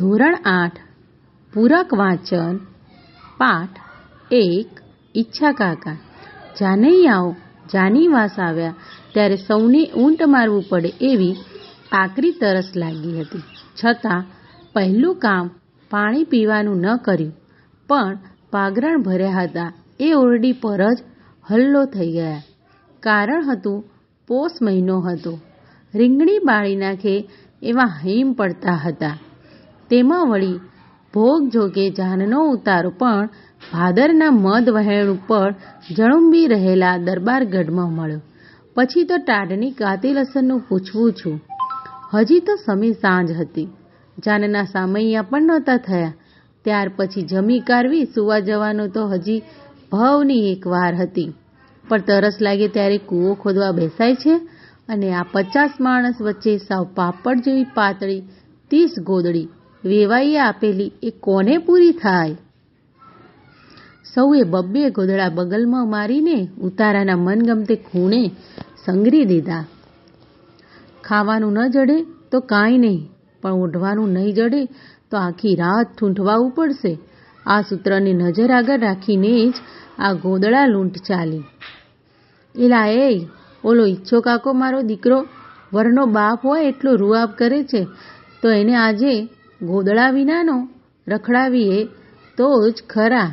ધોરણ આઠ, પૂરક વાંચન, પાઠ એક, ઈચ્છા કાકા. જાનૈયાઓ જાની વાસ આવ્યા. ત્યારે સૌને ઊંટ મારવું પડે એવી આકરી તરસ લાગી હતી. છતાં પહેલું કામ પાણી પીવાનું ન કર્યું. પણ પાગરણ ભર્યા હતા. એ ઓરડી પર જ હલ્લો થઈ ગયા. કારણ હતું પોષ મહિનો હતો. રીંગણી બાળી નાખે એવા હિમ પડતા હતા. તેમાં વળી ભોગ જોગે જાનનો ઉતારો પણ ભાદરના મધ વહેણ ઉપર જળુંબી રહેલા દરબારગઢમાં મળ્યો. પછી તો ટાઢની કાતી લસણનું પૂછવું છું. હજી તો સમી સાંજ હતી. જાનના સામૈયા પણ નહોતા થયા. ત્યાર પછી જમી કારવી સુવા જવાનું તો હજી ભવની એક વાર હતી. પણ તરસ લાગે ત્યારે કૂવો ખોદવા બેસાય છે અને આ પચાસ માણસ વચ્ચે સાવ પાપડ જેવી પાતળી ત્રીસ ગોદડી વેવાઈએ આપેલી એ કોને પૂરી થાય? સૌએ બબ્બે ગોદડા બગલમાં મારીને ઉતારાના મનગમતે ખૂણે સંગરી દીધા. ખાવાનું ન જડે તો કાંઈ નહીં, પણ ઓઢવાનું નહીં જડે તો આખી રાત ઠૂંઠવાવું પડશે. આ સૂત્રને નજર આગળ રાખીને જ આ ગોદડા લૂંટ ચાલી. એલા એ ઓલો ઈચ્છો કાકો મારો દીકરો, વરનો બાપ હોય એટલો રૂઆબ કરે છે, તો એને આજે ગોદડા વિનાનો રખડાવીએ તો જ ખરા.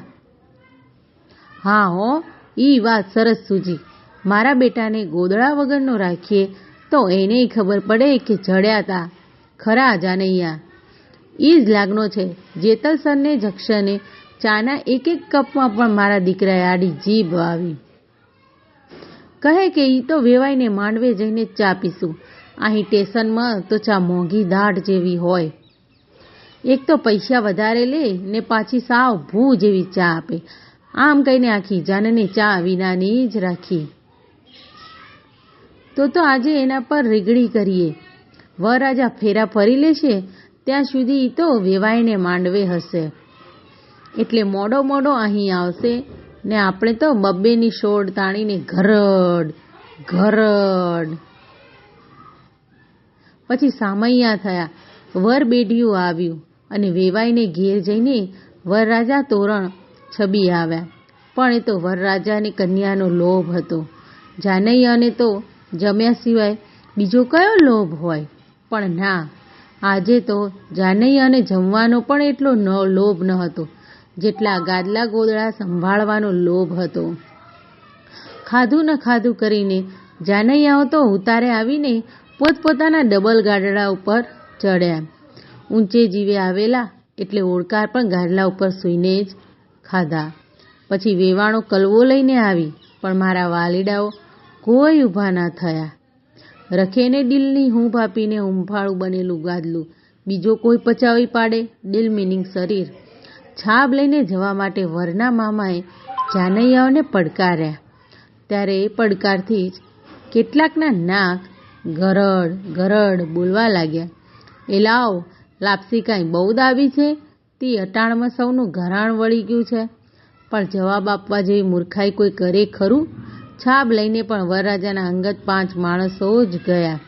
હા હો, ઈ વાત સરસ સૂજી. મારા બેટાને ગોદળા વગરનો રાખીએ તો એને ખબર પડે કે જડ્યા તા. ખરા જાનૈયા. ઈ જ લાગનો છે, જેતલ સરને જક્ષને ચાના એક એક કપમાં પણ મારા દીકરાએ આડી જીભ આવી કહે કે ઈ તો વેવાઈને માંડવે જઈને ચા પીશું. અહીં સ્ટેશનમાં તો ચા મોંઘી દાઢ જેવી હોય. એક તો પૈસા વધારે લે ને પાછી સાવ ભૂ જેવી ચા આપે. આમ કહીને આખી જાનને ચા વિનાની જ રાખી. તો તો આજે એના પર રીગડી કરીએ. વરરાજા ફેરા ફરી લેશે, ત્યાં સુધી તો વેવાઈને માંડવે હશે. એટલે મોડો મોડો અહીં આવશે ને આપણે તો બબ્બેની શોડ તાણીને ઘરડ ઘરડ. પછી સામૈયા થયા. વર બેઢિયું આવ્યું અને વેવાઈને ઘેર જઈને વરરાજા તોરણ છબી આવ્યા. પણ એ તો વરરાજાની કન્યાનો લોભ હતો. જાનૈયાને તો જમ્યા સિવાય બીજો કયો લોભ હોય? પણ ના, આજે તો જાનૈયાને જમવાનો પણ એટલો ન લોભ ન હતો, જેટલા ગાદલા ગોદડા સંભાળવાનો લોભ હતો. ખાધું ન ખાધું કરીને જાનૈયાઓ તો ઉતારે આવીને પોતપોતાના ડબલ ગાડડા ઉપર ચડ્યા ઊંચે જીવે આવેલા એટલે ઓળકાર પણ ગાદલા ઉપર સૂઈને જ ખાધા. પછી વેવાણો કલવો લઈને આવી, પણ મારા વાલીડાઓ કોઈ ઊભા ના થયા. રખેને દિલની હું ભાપીને હુંફાળું બનેલું ગાદલું, બીજો કોઈ પચાવી પાડે દિલ મિનિંગ શરીર. છાબ લઈને જવા માટે વરના મામાએ જાનૈયાઓને પડકાર્યા. ત્યારે એ પડકારથી જ કેટલાકના નાક ગરડ ગરડ બોલવા લાગ્યા. એ લાવ, લાપસી કાંઈ બહુ દાવી છે? તે અટાણમાં સૌનું ઘરાણ વળી ગયું છે. પણ જવાબ આપવા જેવી મૂર્ખાઈ કોઈ કરે ખરું? છાબ લઈને પણ વરરાજાના અંગત પાંચ માણસો જ ગયા.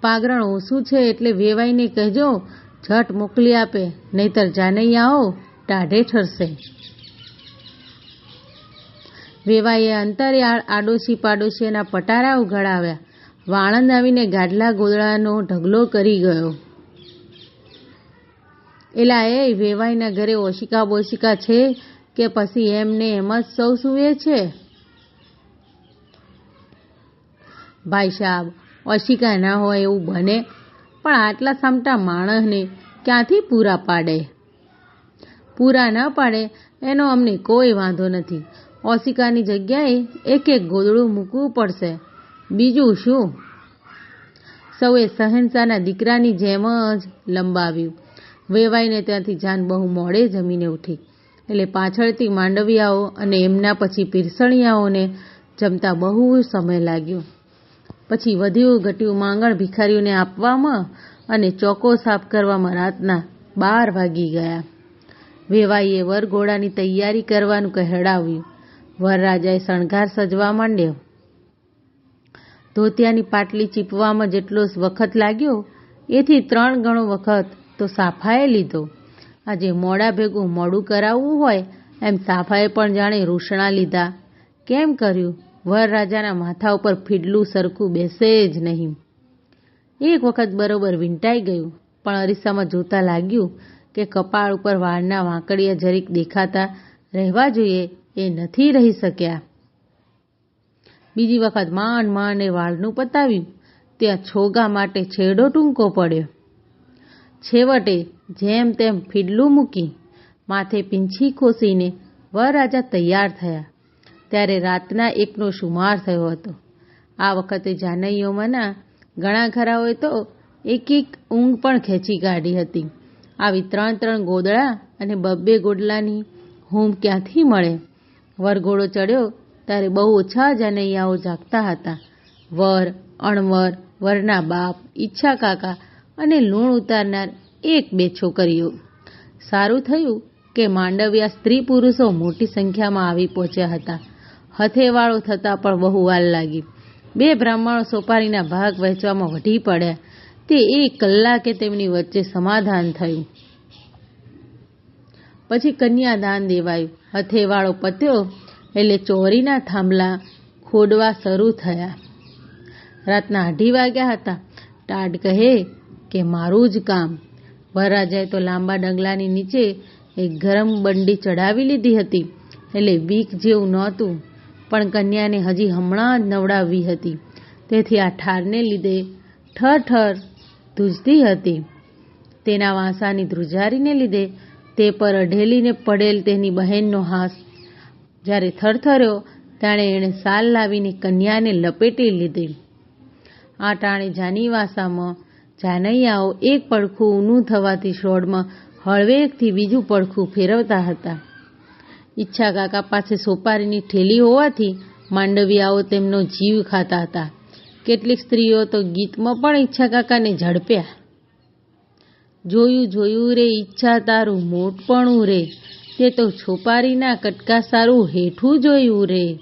પાગરણ ઓછું છે એટલે વેવાઈને કહેજો, ઝટ મોકલી આપે, નહીતર જાનૈયાઓ ટાઢે ઠરશે. વેવાઈએ અંતરે આડોશી પાડોશીના પટારા ઉઘાડાવ્યા. વાણંદ આવીને ગાડલા ગોદડાનો ઢગલો કરી ગયો. એલા એ વેવાઈના ઘરે ઓશિકા બોશિકા છે કે પછી એમને એમ જ સૌ સૂવે છે? ભાઈ સાહેબ ઓશિકા ના હોય એવું બને, પણ આટલા સમટા માણસને ક્યાંથી પૂરા પાડે? પૂરા ન પાડે, એનો અમને કોઈ વાંધો નથી. ઓશિકાની જગ્યાએ એક એક ગોદડું મૂકવું પડશે. બીજું શું? સૌએ સહેનશાના દીકરાની જેમ જ લંબાવ્યું. વેવાઈને ત્યાંથી જાન બહુ મોડે જમીને ઉઠી. એટલે પાછળથી માંડવિયાઓ અને એમના પછી પીરસણિયાઓને જમતા બહુ સમય લાગ્યો. પછી વધ્યું ઘટ્યું માંગણ ભિખારીઓને આપવામાં અને ચોકો સાફ કરવામાં રાતના બાર વાગી ગયા. વેવાઈએ વરઘોડાની તૈયારી કરવાનું કહેડાવ્યું. વરરાજાએ શણગાર સજવા માંડ્યો. ધોતિયાની પાટલી ચીપવામાં જેટલો વખત લાગ્યો, એથી ત્રણ ગણો વખત તો સાફાએ લીધો. આજે મોડા ભેગું મોડું કરાવવું હોય, એમ સાફાએ પણ જાણે રૂષણા લીધા. કેમ કર્યું? વરરાજાના માથા ઉપર ફીડલું સરખું બેસે જ નહીં. એક વખત બરોબર વીંટાઈ ગયું, પણ અરીસામાં જોતા લાગ્યું કે કપાળ ઉપર વાળના વાંકડિયા જરીક દેખાતા રહેવા જોઈએ એ નથી રહી શક્યા. બીજી વખત માંડ માંડે વાળનું પતાવ્યું. ત્યાં છોગા માટે છેડો ટૂંકો પડ્યો. છેવટે જેમ તેમ ફીડલું મૂકી માથે પીંછી ખોસીને વરરાજા તૈયાર થયા. ત્યારે રાતના એકનો શુમાર થયો હતો. આ વખતે જાનૈયોમાંના ઘણા ખરાઓએ તો એક એક ઊંઘ પણ ખેંચી કાઢી હતી. આવી ત્રણ ત્રણ ગોદળા અને બબ્બે ગોડલાની હૂમ ક્યાંથી મળે? વરઘોડો ચડ્યો ત્યારે બહુ ઓછા જનૈયાઓ જાગતા હતા. વર, અણવર, વરના બાપ, ઈચ્છા કાકા અને લૂણ ઉતારનાર એક બે છોકરીઓ. સારું થયું કે માંડવ્યા સ્ત્રી પુરુષો મોટી સંખ્યામાં આવી પહોંચ્યા હતા. હથેવાળો થતાં પણ બહુ વાર લાગી. બે બ્રાહ્મણો સોપારીના ભાગ વહેંચવામાં વઢી પડ્યા. તે એક કલાકે તેમની વચ્ચે સમાધાન થયું. પછી કન્યાદાન દેવાયું. હથેવાળો પત્યો એટલે ચોરીના થાંભલા ખોડવા શરૂ થયા. રાતના અઢી વાગ્યા હતા. ટાડ કહે કે, મારું જ કામ. વરરાજાએ તો લાંબા ડંગલાની નીચે એક ગરમ બંડી ચડાવી લીધી હતી. એટલે વીક જેવું નહોતું, પણ કન્યાને હજી હમણાં જ નવડાવી હતી. તેથી આ ઠારને લીધે ઠર ઠર ધ્રુજતી હતી. તેના વાંસાની ધ્રુજારીને લીધે તે પર અઢેલીને પડેલ તેની બહેનનો હાથ જ્યારે થરથર્યો ત્યારે એણે સાલ લાવીને કન્યાને લપેટી લીધી. આ ટાણે જાનીવાસામાં જાનૈયાઓ એક પડખું ઊનું થવાથી શોડમાં હળવેકથી બીજું પડખું ફેરવતા હતા. ઈચ્છા કાકા પાસે સોપારીની ઠેલી હોવાથી માંડવિયાઓ તેમનો જીવ ખાતા હતા. કેટલીક સ્ત્રીઓ તો ગીતમાં પણ ઈચ્છા કાકાને ઝડપ્યા. જોયું જોયું રે ઈચ્છા તારું મોટપણું રે તે તો છોપારીના કટકા સારું હેઠું જોયું રે.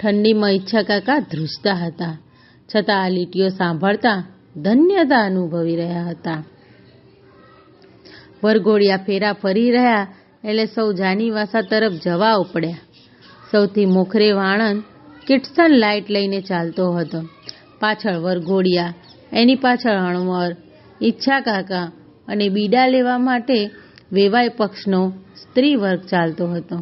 ઠંડીમાં ઈચ્છા કાકા ધ્રુજતા હતા. છતાં આ લીટીઓ સાંભળતા ધન્યતા અનુભવી રહ્યા હતા. વરઘોડિયા ફેરા ફરી રહ્યા એટલે સૌ જાનીવાસા તરફ જવા ઉપડ્યા. સૌથી મોખરે વાણંદ કિટસન લાઇટ લઈને ચાલતો હતો. પાછળ વરઘોડિયા, એની પાછળ અણવર, ઈચ્છા કાકા અને બીડા લેવા માટે વેવાય પક્ષનો સ્ત્રી વર્ગ ચાલતો હતો.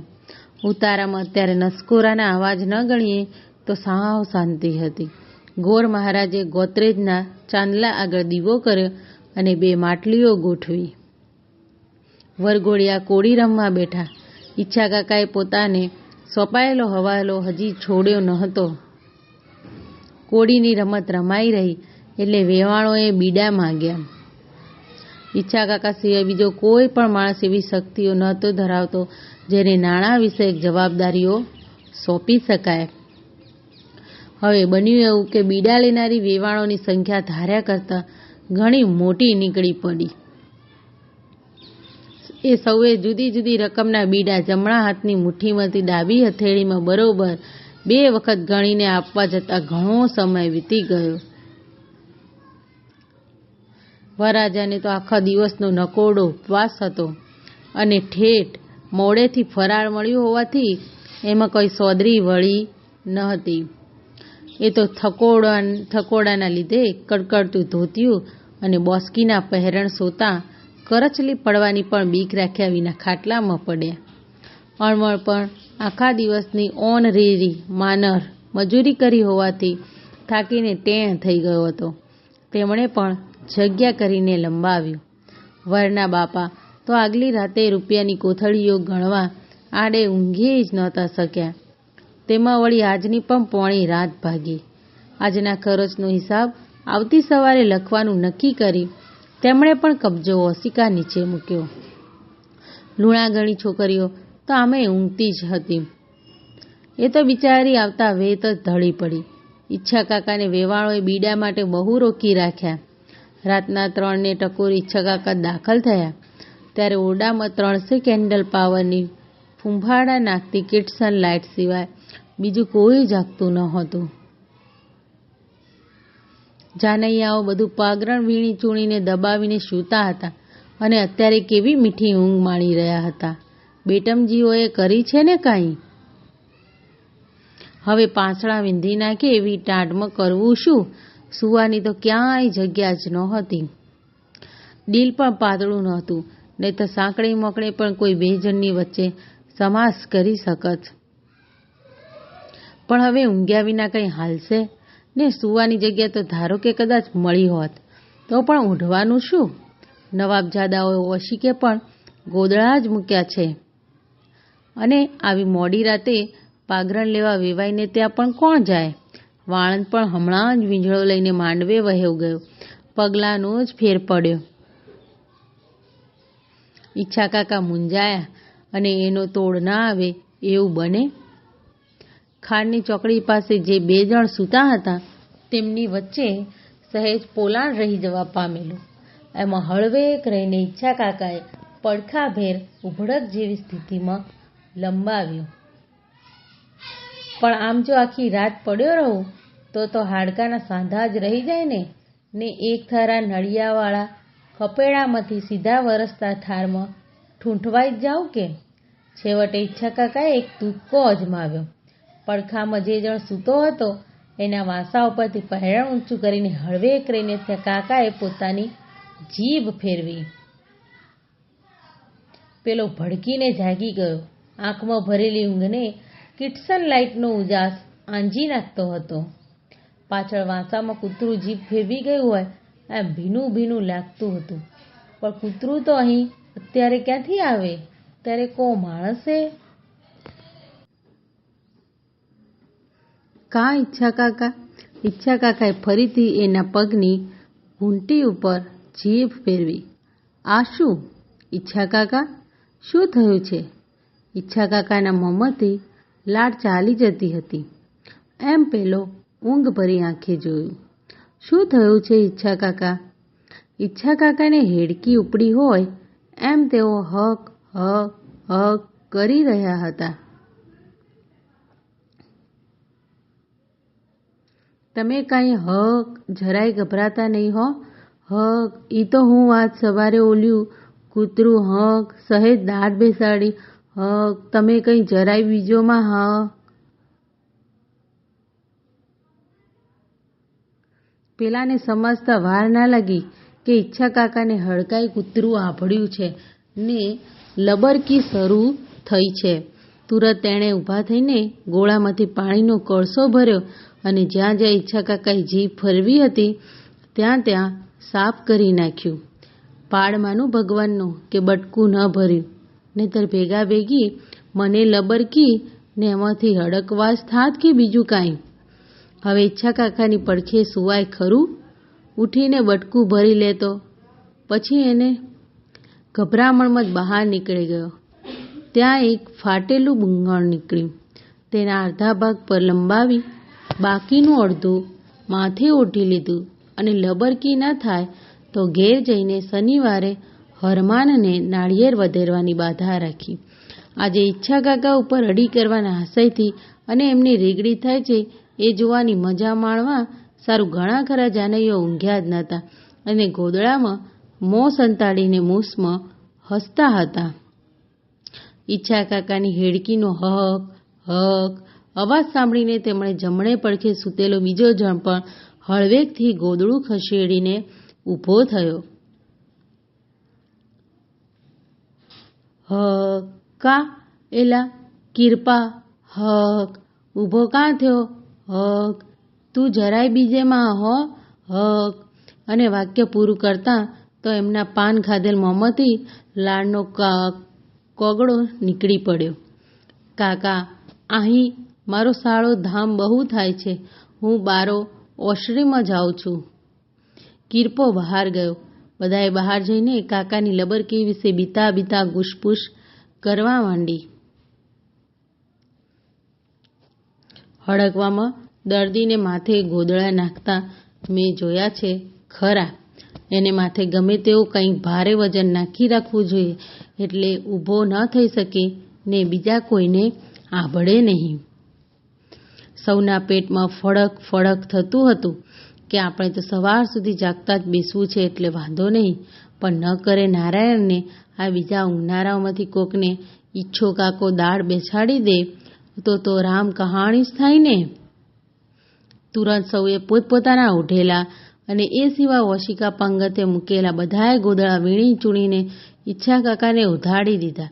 ઉતારામાં અત્યારે નસકોરાના અવાજ ન ગણીએ તો સાવ શાંતિ હતી. ગોર મહારાજે ગોત્રેજના ચાંદલા આગળ દીવો કર્યો અને બે માટલીઓ ગોઠવી. વરઘોડિયા કોળી રમવા બેઠા. ઈચ્છા કાકાએ પોતાને સોંપાયેલો હવાલો હજી છોડ્યો ન હતો કોળીની રમત રમાઈ રહી એટલે વેવાણોએ બીડા માંગ્યા. ઈચ્છા કાકા સિવાય બીજો કોઈ પણ માણસ એવી શક્તિઓ નહોતો ધરાવતો, જેને નાણાં વિષયક જવાબદારીઓ સોંપી શકાય. હવે બન્યું એવું કે બીડા લેનારી વેવાણોની સંખ્યા ધાર્યા કરતાં ઘણી મોટી નીકળી પડી. એ સૌએ જુદી જુદી રકમના બીડા જમણા હાથની મુઠ્ઠીમાંથી ડાબી હથેળીમાં બરોબર બે વખત ગણીને આપવા જતાં ઘણો સમય વીતી ગયો. વરરાજાને તો આખા દિવસનો નકોડો ઉપવાસ હતો અને ઠેઠ મોડેથી ફરાળ મળ્યું હોવાથી એમાં કોઈ સોદરી વળી ન હતી. એ તો થકોડા થકોડાના લીધે કડકડતું ધોત્યું અને બોસ્કીના પહેરણ સોતા કરચલી પડવાની પણ બીક રાખ્યા વિના ખાટલામાં પડ્યા. અણમળ પણ આખા દિવસની ઓન રેરી, માનર, મજૂરી કરી હોવાથી થાકીને ટેણ થઈ ગયો હતો. તેમણે પણ જગ્યા કરીને લંબાવ્યું. વરના બાપા, તો આગલી રાતે રૂપિયાની કોથળીઓ ગણવા આડે ઊંઘી જ નહોતા શક્યા. તેમાં વળી આજની પણ પોણી રાત ભાગી. આજના ખર્ચનો હિસાબ આવતી સવારે લખવાનું નક્કી કરી તેમણે પણ કબજો ઓસિકા નીચે મૂક્યો. લૂણાગણી છોકરીઓ, તો આમે ઊંઘતી જ હતી. એ તો બિચારી આવતા વેત જ ઢળી પડી. ઈચ્છા કાકાને વેવાળોએ બીડા માટે બહુ રોકી રાખ્યા. રાતના ત્રણને ટકોર ઈચ્છા દાખલ થયા. ત્યારે ઓરડામાં ત્રણસો કેન્ડલ પાવરની ફૂંફાડા નાખતી કિટસન લાઇટ સિવાય બીજું કોઈ જાગતું ન જાનૈયાઓ બધું પાગરણ વીણી ચૂણીને દબાવીને સૂતા હતા અને અત્યારે કેવી મીઠી ઊંઘ માણી રહ્યા હતા. બેટમજીઓએ કરી છે ને કાંઈ? હવે પાંસળા વિંધી નાખે એવી ટાઢમાં કરવું શું? સુવાની તો ક્યાંય જગ્યા જ નહોતી. ડીલ પણ પાતળું નહોતું, નહીં તો સાંકળી મોકળે પણ કોઈ બે જણની વચ્ચે સમાસ કરી શકત. પણ હવે ઊંઘ્યા વિના કંઈ હાલશે? ને સુવાની જગ્યા તો ધારો કે કદાચ મળી હોત, તો પણ ઊંઢવાનું શું? નવાબજાદાઓ ઓશિકે પણ ગોદળા જ મૂક્યા છે. અને આવી મોડી રાતે પાઘરણ લેવા વેવાઈને ત્યાં પણ કોણ જાય? વાળંદ પણ હમણાં જ વીંઝળો લઈને માંડવે વહેવ ગયો. પગલાંનો જ ફેર પડ્યો. ઈચ્છા કાકા મૂંઝાયા અને એનો તોડ ના આવે એવું બને. ખાડની ચોકડી પાસે જે બે જણ સૂતા હતા, તેમની વચ્ચે સહેજ પોલાણ રહી જવા પામેલું. એમાં હળવેક રહીને ઈચ્છા કાકાએ પડખાભેર ઉભડક જેવી સ્થિતિમાં લંબાવ્યું. પણ આમ જો આખી રાત પડ્યો રહું, તો તો હાડકાના સાંધા જ રહી જાય ને. ને એક થારા નળિયાવાળા ખપેડામાંથી સીધા વરસતા થારમાં ઠૂંઠવાઈ જ જાઉં કે? છેવટે ઈચ્છા કાકાએ એક તુક્કો અજમાવ્યો. પડખામાં જે જણ સૂતો હતો, એના વાસા ઉપરથી પહેરણ ઊંચું કરીને હળવે કરીને ત્યાં કાકાએ પોતાની જીભ ફેરવી. પેલો ભડકીને જાગી ગયો. આંખમાં ભરેલી ઊંઘને કિટસન લાઇટનો ઉજાસ આંજી નાખતો હતો. પાછળ વાંસામાં કૂતરું જીભ ફેરવી ગયું હોય, એમ ભીનું ભીનું લાગતું હતું. પણ કૂતરું તો અહીં અત્યારે ક્યાંથી આવે? ત્યારે કો માણસે કા ઈચ્છા કાકા? ઈચ્છા કાકાએ ફરીથી એના પગની ઘૂંટી ઉપર જીભ ફેરવી. આ શું? ઈચ્છા કાકા? શું થયું છે? ઈચ્છા કાકાના મોંમાંથી લાડ ચાલી જતી હતી. એમ પેલો ઊંઘ ભરી આંખે જોયું. શું થયું છે ઈચ્છા કાકા? ઈચ્છા કાકાને હેડકી ઉપડી હોય એમ તેઓ હક હક હક કરી રહ્યા હતા. તમે કાંઈ હક જરાય ગભરાતા નહીં હો. હક, ઈ તો હું આજ સવારે ઓલ્યું કૂતરું હક સહેજ દાઢ બેસાડી હક તમે કંઈ જરાય બીજોમાં, હા? પેલાને સમજતા વાર ના લાગી કે ઈચ્છા કાકાને હડકાઈ કૂતરું આભળ્યું છે ને લબરકી શરૂ થઈ છે. તુરત તેણે ઊભા થઈને ગોળામાંથી પાણીનો કળસો ભર્યો અને જ્યાં જ્યાં ઈચ્છા કાકાએ જીભ ફરવી હતી, ત્યાં ત્યાં સાફ કરી નાખ્યું. પાડમાંનું ભગવાનનું કે બટકું ન ભર્યું. નહીતર ભેગા ભેગી મને લબરકી ને એમાંથી હડકવાસ થાત કે બીજું કાંઈ? હવે ઈચ્છા કાકાની પડખે સુવાય ખરું? ઉઠીને બટકું ભરી લેતો. પછી એને ગભરામણમાં જ બહાર નીકળી ગયો. ત્યાં એક ફાટેલું બુંગણ નીકળ્યું. તેના અડધા ભાગ પર લંબાવી, બાકીનું અડધું માથે ઓઢી લીધું અને લબરકી ન થાય તો ઘેર જઈને શનિવારે હરમાનને નાળિયેર વધેરવાની બાધા રાખી. આજે ઈચ્છા કાકા ઉપર અડી કરવાના આશયથી અને એમની રીગડી થાય છે એ જોવાની મજા માણવા સારું ઘણા ખરા જાનૈયો ઊંઘ્યા જ નહોતા અને ગોદડામાં મોં સંતાડીને મૂસમાં હસતા હતા. ઈચ્છા કાકાની હેડકીનો હક હક, અવાજ સાંભળીને તેમણે જમણે પડખે સૂતેલો બીજો જણ પણ હળવેકથી ગોદડું ખસેડીને ઊભો થયો. હક એલા કિરપા હક. ઊભો કાં થયો? હક. તું જરાય બીજેમાં હો? હક. અને વાક્ય પૂરું કરતાં તો એમના પાન ખાધેલ મોંમાંથી લાડનો કોગળો નીકળી પડ્યો. કાકા અહીં મારો સાળો ધામ બહુ થાય છે. હું બારો ઓશરીમાં જાઉં છું. કિરપો બહાર ગયો. બધાએ બહાર જઈને કાકાની લબરકી વિશે બીતા બીતા ગુશપુશ કરવા માંડી. હડકવામાં દર્દીને માથે ગોદળા નાખતા મેં જોયા છે ખરા. એને માથે ગમે તેવું કંઈક ભારે વજન નાખી રાખવું જોઈએ એટલે ઊભો ન થઈ શકે ને બીજા કોઈને આભળે નહીં. સૌના પેટમાં ફળક ફળક થતું હતું. કે આપણે તો સવાર સુધી જાગતા જ બેસવું છે એટલે વાંધો નહીં. પણ ન કરે નારાયણને, આ બીજા ઊંઘનારાઓમાંથી કોકને ઈચ્છો કાકો દાળ બેસાડી દે, તો તો રામ કહાણી જ થાય ને. તુરંત સૌએ પોતપોતાના ઉઢેલા અને એ સિવાય વશિકા પંગતે મૂકેલા બધાએ ગોદળા વીણી ચૂણીને ઈચ્છા કાકાને ઉધાડી દીધા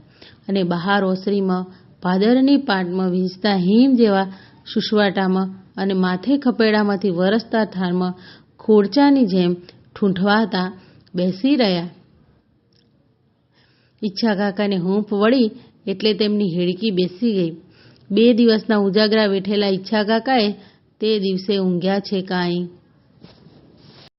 અને બહાર ઓસરીમાં ભાદરની પાટમાં વીંચતા હિમ જેવા સુસવાટામાં અને માથે ખપેડામાંથી વરસતા ઠારમાં ખોડચાની જેમ ઠૂંઠવાતા બેસી રહ્યા. ઈચ્છા કાકાને હૂંફ વળી એટલે તેમની હેડકી બેસી ગઈ. બે દિવસના ઉજાગરા વેઠેલા ઈચ્છા કાકાએ તે દિવસે ઊંઘ્યા છે કાંઈ.